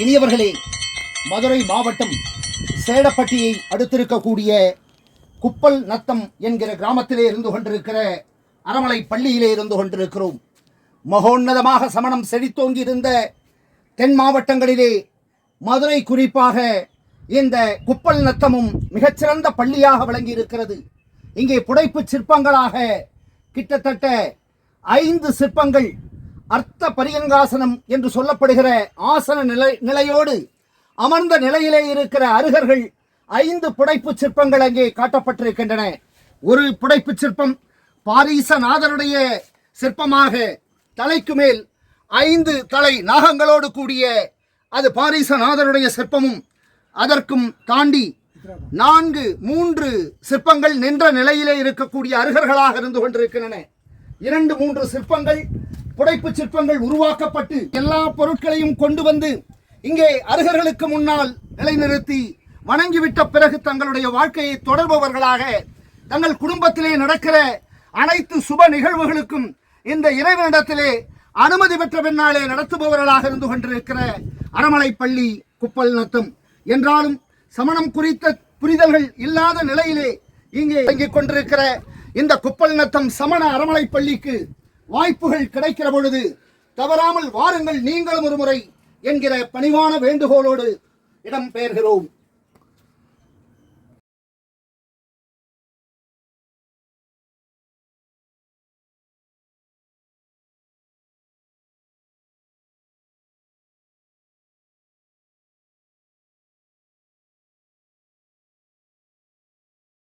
இனியவர்களே மதுரை மாவட்டம் சேடப்பட்டியை அடுத்திருக்கக்கூடிய குப்பல் நத்தம் என்கிற கிராமத்திலே இருந்து கொண்டிருக்கிற அரமலை பள்ளியிலே இருந்து கொண்டிருக்கிறோம். மகோன்னதமாக சமணம் செழித்தோங்கி இருந்த தென் மாவட்டங்களிலே மதுரை குறிப்பாக இந்த குப்பல் நத்தமும் மிகச்சிறந்த பள்ளியாக விளங்கி இருக்கிறது இங்கே புடைப்பு சிற்பங்களாக கிட்டத்தட்ட ஐந்து சிற்பங்கள் அர்த்த பரியங்காசனம் என்று சொல்லப்படுகிற ஆசன நிலை நிலையோடு அமர்ந்த நிலையிலே இருக்கிற அருகர்கள் ஐந்து புடைப்பு சிற்பங்கள் அங்கே காட்டப்பட்டிருக்கின்றன. ஒரு புடைப்பு சிற்பம் பாரீசநாதருடைய சிற்பமாக தலைக்கு மேல் ஐந்து தலை நாகங்களோடு கூடிய அது பாரீசநாதருடைய சிற்பமும் அதற்கும் தாண்டி நான்கு மூன்று சிற்பங்கள் நின்ற நிலையிலே இருக்கக்கூடிய அருகர்களாக இருந்து கொண்டிருக்கின்றன. இரண்டு மூன்று சிற்பங்கள் புடைப்பு சிற்பங்கள் உருவாக்கப்பட்டு எல்லா பொருட்களையும் கொண்டு வந்து இங்கே அருகர்களுக்கு முன்னால் நிலைநிறுத்தி வணங்கிவிட்ட பிறகு தங்களுடைய வாழ்க்கையை தொடர்பவர்களாக தங்கள் குடும்பத்திலே நடக்கிற அனைத்து சுப நிகழ்வுகளுக்கும் இந்த இறைவனிடத்திலே அனுமதி பெற்ற பின்னாலே நடத்துபவர்களாக இருந்து கொண்டிருக்கிற அறமலை பள்ளி குப்பல் நத்தம். என்றாலும் சமணம் குறித்த புரிதல்கள் இல்லாத நிலையிலே இங்கே இயங்கிக் கொண்டிருக்கிற இந்த குப்பல் நத்தம் சமண அறமலைப்பள்ளிக்கு வாய்ப்புகள் கிடைக்கிற பொழுது தவறாமல் வாருங்கள் நீங்களும் ஒரு முறை என்கிற பணிவான வேண்டுகோளோடு இடம்பெயர்கிறோம்.